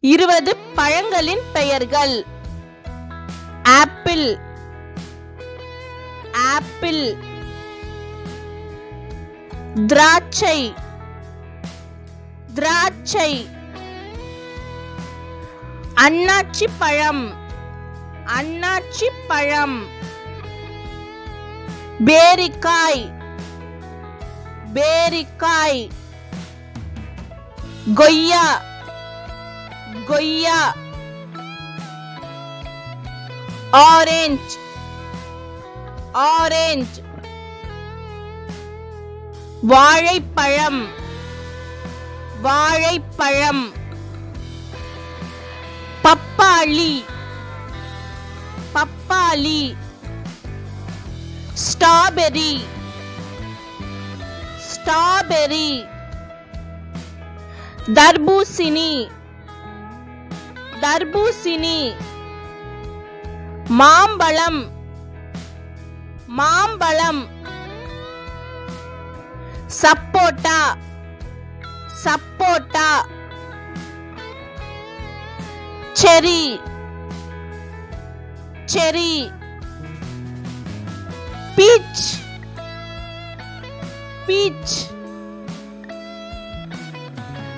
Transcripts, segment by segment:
இருபது பழங்களின் பெயர்கள். ஆப்பிள். ஆப்பிள். திராட்சை. திராட்சை. அன்னாச்சி பழம். அன்னாச்சி பழம். பேரிக்காய். பேரிக்காய். கொய்யா. கொய்யா. ஆரஞ்ச். ஆரஞ்ச். வாழைப்பழம். வாழைப்பழம். பப்பாளி. பப்பாளி. ஸ்ட்ராபெரி. ஸ்ட்ராபெரி. தர்பூசினி தர்பூசினி மாம்பழம். மாம்பழம். சப்போட்டா. சப்போட்டா. Cherry. Cherry. Peach. Peach.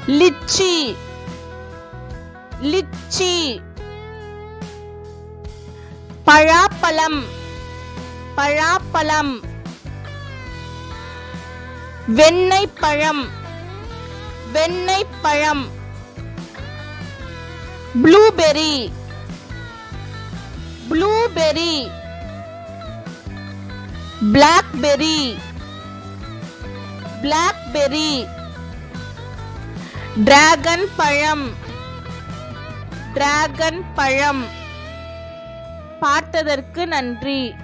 Lychee. Lychee. பழாப்பழம். பழாப்பழம். வெண்ணெய் பழம் வெண்ணெய் பழம் blueberry. Blueberry. Blackberry. Blackberry. Dragon பழம். டிராகன் பழம். பார்த்ததற்கு நன்றி.